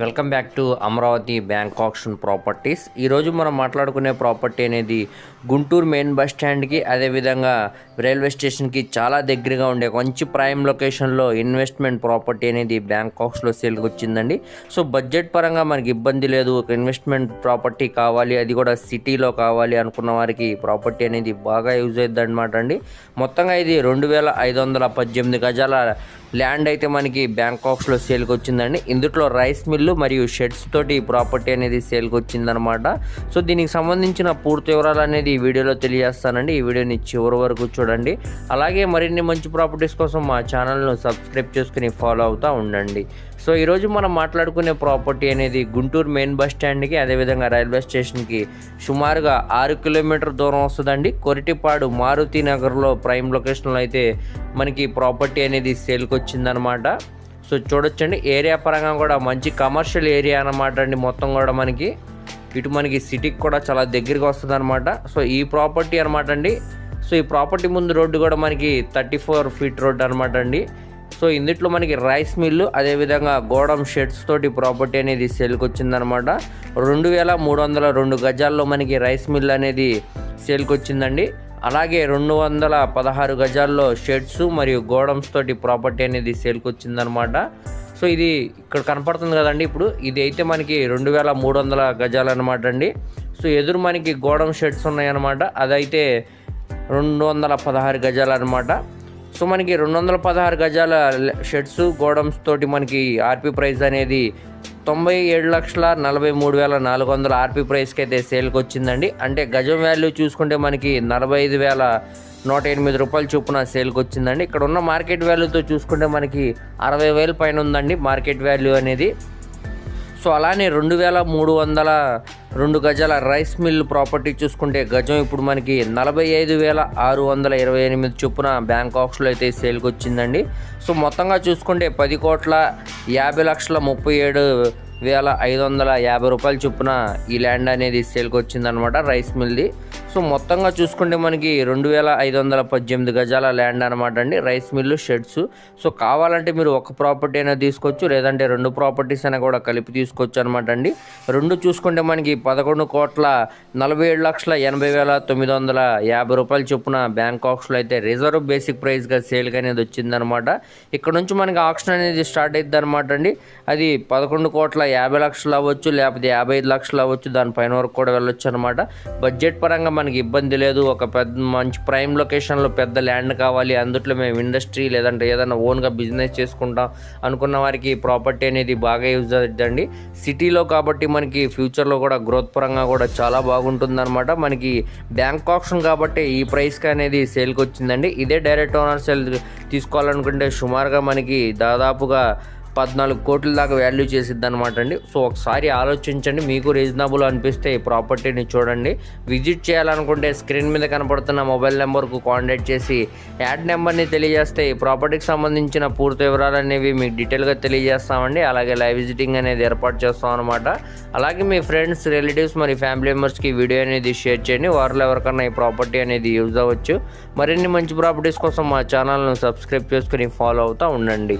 Welcome back to Amaravati bank auction properties. ఈరోజు మనం మాట్లాడుకునే ప్రాపర్టీ అనేది గుంటూరు మెయిన్ బస్ స్టాండ్కి అదేవిధంగా రైల్వే స్టేషన్కి చాలా దగ్గరగా ఉండే మంచి ప్రైమ్ లొకేషన్లో ఇన్వెస్ట్మెంట్ ప్రాపర్టీ అనేది బ్యాంకాక్స్లో సేల్కి వచ్చిందండి. సో బడ్జెట్ పరంగా మనకి ఇబ్బంది లేదు. ఒక ఇన్వెస్ట్మెంట్ ప్రాపర్టీ కావాలి అది కూడా సిటీలో కావాలి అనుకున్న వారికి ప్రాపర్టీ అనేది బాగా యూజ్ అవుతుంది అనమాట అండి. మొత్తంగా ఇది రెండు వేల ఐదు వందల పద్దెనిమిది గజాల ల్యాండ్ అయితే మనకి బ్యాంకాక్స్లో సేల్కి వచ్చిందండి. ఇందులో రైస్ మిల్ ఇల్లు మరియు షెడ్స్ తోటి ఈ ప్రాపర్టీ అనేది సేల్కి వచ్చిందనమాట సో దీనికి సంబంధించిన పూర్తి వివరాలు అనేది ఈ వీడియోలో తెలియజేస్తానండి. ఈ వీడియోని చివరి వరకు చూడండి. అలాగే మరిన్ని మంచి ప్రాపర్టీస్ కోసం మా ఛానల్ను సబ్స్క్రైబ్ చేసుకుని ఫాలో అవుతూ ఉండండి. సో ఈరోజు మనం మాట్లాడుకునే ప్రాపర్టీ అనేది గుంటూరు మెయిన్ బస్ స్టాండ్కి అదేవిధంగా రైల్వే స్టేషన్కి సుమారుగా ఆరు కిలోమీటర్ దూరం వస్తుందండి. కొరిటిపాడు మారుతి నగర్లో ప్రైమ్ లొకేషన్లో అయితే మనకి ప్రాపర్టీ అనేది సేల్కి వచ్చిందనమాట సో చూడొచ్చండి. ఏరియా పరంగా కూడా మంచి కమర్షియల్ ఏరియా అనమాట అండి మొత్తం కూడా మనకి. ఇటు మనకి సిటీకి కూడా చాలా దగ్గరగా వస్తుంది అనమాట సో ఈ ప్రాపర్టీ అనమాట అండి. సో ఈ ప్రాపర్టీ ముందు రోడ్డు కూడా మనకి థర్టీ ఫోర్ ఫీట్ రోడ్ అనమాట అండి. సో ఇందుట్లో మనకి రైస్ మిల్లు అదేవిధంగా గోడమ్ షెడ్స్ తోటి ప్రాపర్టీ అనేది సేల్కి వచ్చిందనమాట రెండు వేల మూడు వందల రెండు గజాల్లో మనకి రైస్ మిల్ అనేది సేల్కి వచ్చిందండి. అలాగే రెండు వందల పదహారు గజాల్లో షెడ్స్ మరియు గోడమ్స్ తోటి ప్రాపర్టీ అనేది సేల్కి వచ్చిందనమాట సో ఇది ఇక్కడ కనపడుతుంది కదండి ఇప్పుడు. ఇది అయితే మనకి రెండు వేల మూడు వందల గజాలు అనమాట అండి. సో ఎదురు మనకి గోడం షెడ్స్ ఉన్నాయన్నమాట. అదైతే రెండు వందల పదహారు గజాలు అనమాట సో మనకి రెండు వందల పదహారు గజాల షెడ్స్ గోడమ్స్ తోటి మనకి ఆర్పి ప్రైస్ అనేది తొంభై ఏడు లక్షల నలభై మూడు వేల నాలుగు వందల ఆర్పి ప్రైస్కి అయితే సేల్కి వచ్చిందండి అంటే గజం వాల్యూ చూసుకుంటే మనకి నలభై ఐదు వేల నూట ఎనిమిది రూపాయలు చొప్పున సేల్కి వచ్చిందండి ఇక్కడ ఉన్న మార్కెట్ వాల్యూతో చూసుకుంటే మనకి అరవై వేల పైన ఉందండి మార్కెట్ వాల్యూ అనేది. సో అలానే రెండు వేల మూడు వందల రెండు గజాల రైస్ మిల్ ప్రాపర్టీ చూసుకుంటే గజం ఇప్పుడు మనకి నలభై ఐదు వేల ఆరు వందల ఇరవై ఎనిమిది చొప్పున బ్యాంకాక్స్లో అయితే సేల్కి వచ్చిందండి. సో మొత్తంగా చూసుకుంటే పది కోట్ల యాభై లక్షల ముప్పై ఏడు వేల ఐదు వందల యాభై రూపాయల చొప్పున ఈ ల్యాండ్ అనేది సేల్కి వచ్చిందనమాట రైస్ మిల్ది. సో మొత్తంగా చూసుకుంటే మనకి రెండు వేల ఐదు వందల పద్దెనిమిది గజాల ల్యాండ్ అనమాట అండి. Rice mill sheds. సో కావాలంటే మీరు ఒక ప్రాపర్టీ అయినా తీసుకోవచ్చు లేదంటే రెండు ప్రాపర్టీస్ అయినా కూడా కలిపి తీసుకోవచ్చు అనమాట అండి. రెండు చూసుకుంటే మనకి పదకొండు కోట్ల నలభై ఏడు లక్షల ఎనభై వేల తొమ్మిది వందల యాభై రూపాయల చొప్పున బ్యాంక్ ఆక్షన్లో అయితే రిజర్వ్ బేసిక్ ప్రైస్గా సేల్కి అనేది వచ్చిందనమాట ఇక్కడ నుంచి మనకి ఆక్షన్ అనేది స్టార్ట్ అవుతుంది అనమాట అండి. అది పదకొండు కోట్ల యాభై లక్షలు అవ్వచ్చు లేకపోతే యాభై ఐదు లక్షలు అవ్వచ్చు దానిపైన వరకు కూడా వెళ్ళొచ్చు అనమాట బడ్జెట్ పరంగా మనకి ఇబ్బంది లేదు. ఒక పెద్ద మంచి ప్రైమ్ లొకేషన్లో పెద్ద ల్యాండ్ కావాలి. అందుట్లో మేము ఇండస్ట్రీ లేదంటే ఏదైనా ఓన్గా బిజినెస్ చేసుకుంటాం అనుకున్న వారికి ప్రాపర్టీ అనేది బాగా యూజ్ అవుతుందండి. సిటీలో కాబట్టి మనకి ఫ్యూచర్లో కూడా గ్రోత్ పరంగా కూడా చాలా బాగుంటుందన్నమాట. మనకి బ్యాంక్ ఆప్షన్ కాబట్టి ఈ ప్రైస్కి అనేది సేల్కి వచ్చిందండి. ఇదే డైరెక్ట్ ఓనర్ సేల్ తీసుకోవాలనుకుంటే సుమారుగా మనకి దాదాపుగా పద్నాలుగు కోట్ల దాకా వాల్యూ చేసిద్ది అనమాట అండి. సో ఒకసారి ఆలోచించండి మీకు రీజనబుల్ అనిపిస్తే ఈ ప్రాపర్టీని చూడండి. విజిట్ చేయాలనుకుంటే స్క్రీన్ మీద కనపడుతున్న మొబైల్ నెంబర్కు కాంటాక్ట్ చేసి యాడ్ నెంబర్ని తెలియజేస్తే ఈ ప్రాపర్టీకి సంబంధించిన పూర్తి వివరాలు అనేవి మీకు డీటెయిల్గా తెలియజేస్తామండి. అలాగే లైవ్ విజిటింగ్ అనేది ఏర్పాటు చేస్తాం అనమాట అలాగే మీ ఫ్రెండ్స్ రిలేటివ్స్ మరి ఫ్యామిలీ మెంబర్స్కి వీడియో అనేది షేర్ చేయండి. వారిలో ఎవరికన్నా ఈ ప్రాపర్టీ అనేది యూజ్ అవ్వచ్చు. మరిన్ని మంచి ప్రాపర్టీస్ కోసం మా ఛానల్ను సబ్స్క్రైబ్ చేసుకుని ఫాలో అవుతూ ఉండండి.